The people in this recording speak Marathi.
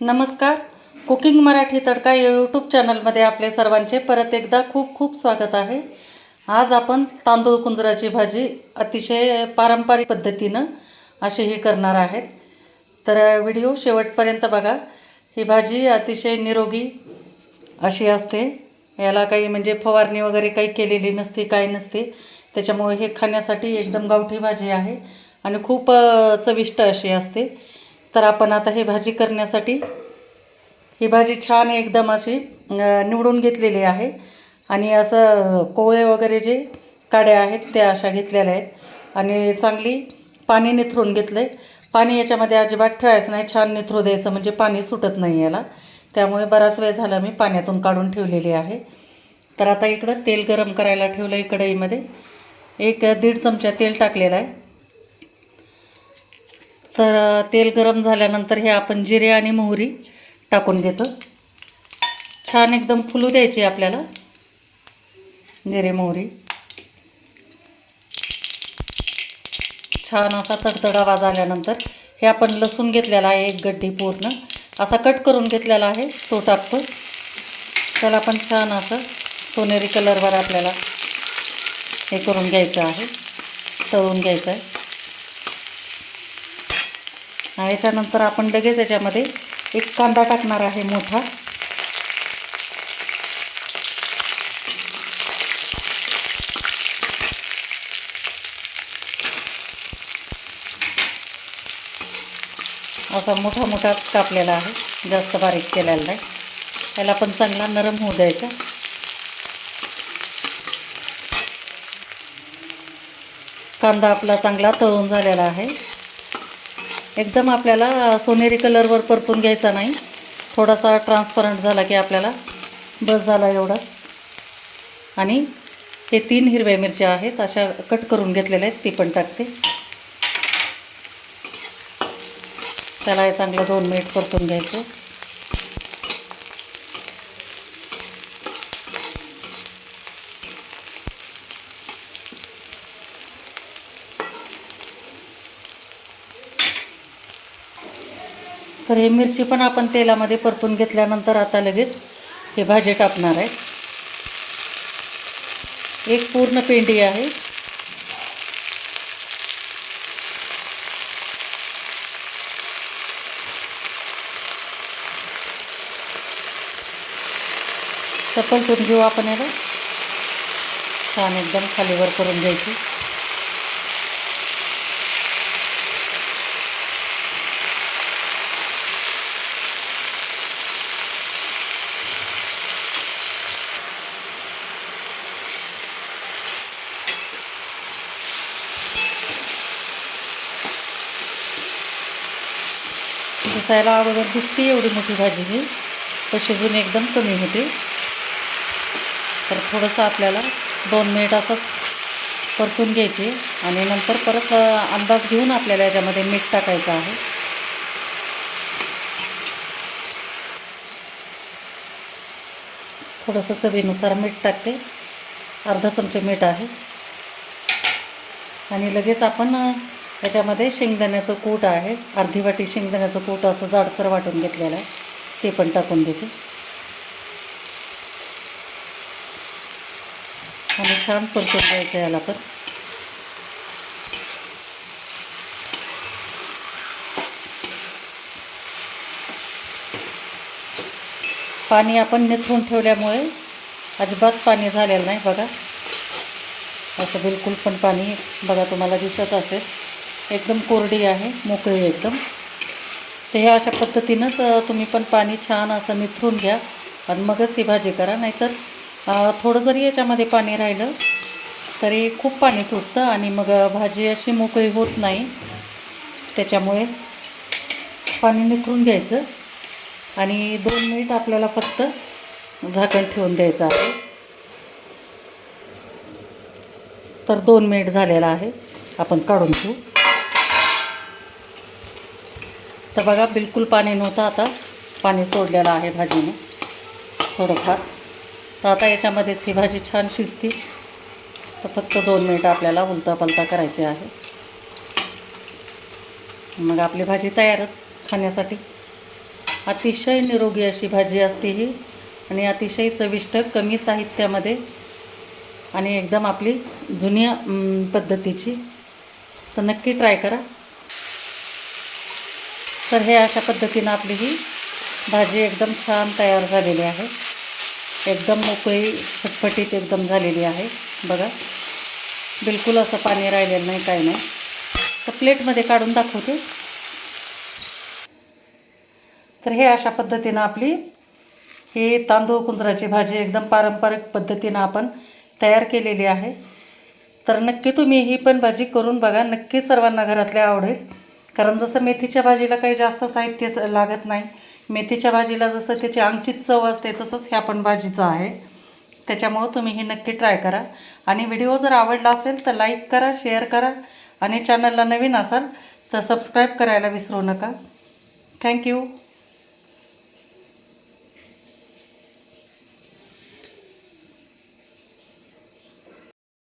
नमस्कार. कुकिंग मराठी तडका या यूट्यूब चॅनलमध्ये आपले सर्वांचे परत एकदा खूप खूप स्वागत आहे. आज आपण तांदूळ कुंजराची भाजी अतिशय पारंपरिक पद्धतीनं अशी ही करणार आहेत. तर व्हिडिओ शेवटपर्यंत बघा. ही भाजी अतिशय निरोगी अशी असते. याला काही म्हणजे फवारणी वगैरे काही केलेली नसते काही नसते. त्याच्यामुळे हे खाण्यासाठी एकदम गावठी भाजी आहे आणि खूप चविष्ट अशी असते. तर आपण आता ही भाजी करण्यासाठी ही भाजी छान एकदम अशी निवडून घेतलेली आहे. आणि असं कोवळे वगैरे जे काड्या आहेत त्या अशा घेतलेल्या आहेत. आणि चांगली पाणी निथरून घेतलं आहे पाणी याच्यामध्ये अजिबात ठेवायचं नाही छान निथरू द्यायचं म्हणजे पाणी सुटत नाही याला. त्यामुळे बराच वेळ झाला मी पाण्यातून काढून ठेवलेली आहे. तर आता इकडं तेल गरम करायला ठेवलं आहे कढईमध्ये एक दीड चमचा तेल टाकलेलं आहे. तर तेल गरम झाल्यानंतर हे आपण जिरे आणि मोहरी टाकून घेतो. छान एकदम फुलू द्यायची आपल्याला. जिरे मोहरी. छान असा तडतड झाल्यानंतर आल्यानंतर हे आपण लसूण घेतलेला आहे एक गड्डी पूर्ण. असा कट करून घेतलेला आहे तो. टाकतो त्याला पण छान असं सोनेरी कलरवर आपल्याला हे करून घ्यायचं आहे तळून घ्यायचं आहे. याच्यानंतर आपण लगेच याच्यामध्ये एक कांदा टाकणार आहे मोठा. असा मोठा मोठा कापलेला आहे. जास्त बारीक केलेला नाही. त्याला पण चांगला नरम होऊ द्यायचा. कांदा आपला चांगला तळून झालेला आहे. एकदम आपल्याला सोनेरी कलरवर परतून घ्यायचा नाही. थोडासा ट्रान्सपरंट झाला की आपल्याला बस झाला एवढाच. आणि हे तीन हिरव्या मिरच्या आहेत अशा कट करून घेतलेल्या आहेत ती पण टाकते. त्याला हे चांगलं दोन मिनिट परतून घ्यायचं. तर हे मिरची पण आपण तेलामध्ये परतून घेतल्यानंतर आता लगेच हे भाजी टाकणार आहे. एक पूर्ण पेंडी आहे. तर पलटून घेऊ आपण याला. छान एकदम खालीवर करून घ्यायची. दिसायला अगोदर दिसते एवढी मोठी भाजी ही. तर शिजून एकदम कमी होते. तर थोडंसं आपल्याला दोन मिनिट असंच परतून घ्यायचे आणि नंतर परत अंदाज घेऊन आपल्याला याच्यामध्ये मीठ टाकायचं आहे. थोडंसं चवीनुसार मीठ टाकते. अर्धा चमचे मीठ आहे. आणि लगेच आपण अ, याच्यामध्ये शेंगदाण्याचं कूट आहे. अर्धी वाटी शेंगदाण्याचं कूट असं जाडसर वाटून घेतलेलं आहे. ते पण टाकून देते. आणि छान परतून द्यायचं याला पण. पाणी आपण निथरून ठेवल्यामुळे अजिबात पाणी झालेलं नाही बघा. असं बिलकुल पण पाणी बघा तुम्हाला दिसत असेल. एकदम कोरडी आहे मोकळी एकदम. तर ह्या अशा पद्धतीनंच तुम्ही पण पाणी छान असं निथरून घ्या आणि मगच ही भाजी करा. नाहीतर थोडं जरी याच्यामध्ये पाणी राहिलं तरी खूप पाणी सुटतं आणि मग भाजी अशी मोकळी होत नाही. त्याच्यामुळे पाणी निथरून घ्यायचं आणि दोन मिनिट आपल्याला फक्त झाकण ठेवून द्यायचं आहे. तर दोन मिनिट झालेला आहे. आपण काढून घेऊ. तर बघा बिलकुल पाणी नव्हतं आता. पाणी सोडलेलं आहे भाजीने. थोडंफार. तर आता याच्यामध्येच ही भाजी छान शिजती. तर फक्त दोन मिनटं आपल्याला उलता पलता करायची आहे. मग आपली भाजी तयारच खाण्यासाठी. अतिशय निरोगी अशी भाजी असते ही. आणि अतिशय चविष्ट कमी साहित्यामध्ये. आणि एकदम आपली जुन्या पद्धतीची. तर नक्की ट्राय करा. तर हे अशा पद्धतीनं आपली ही भाजी एकदम छान तयार झालेली आहे. एकदम मोकळी फटफटीत एकदम झालेली आहे. बघा बिलकुल असं पाणी राहिलेलं नाही काय नाही. तर प्लेटमध्ये काढून दाखवते. तर हे अशा पद्धतीनं आपली ही तांदूळ कुंजराची भाजी एकदम पारंपरिक पद्धतीनं आपण तयार केलेली आहे. तर नक्की तुम्ही ही पण भाजी करून बघा. नक्की सर्वांना घरातल्या आवडेल. कारण जसं मेथीच्या भाजीला काही जास्त साहित्य लागत नाही मेथीच्या भाजीला जसं त्याची आंगचीच चव असते तसंच ह्या पण भाजीचं आहे. त्याच्यामुळं तुम्ही ही नक्की ट्राय करा. आणि व्हिडिओ जर आवडला असेल तर लाईक करा शेअर करा. आणि चॅनलला नवीन असाल तर सबस्क्राईब करायला विसरू नका. थँक्यू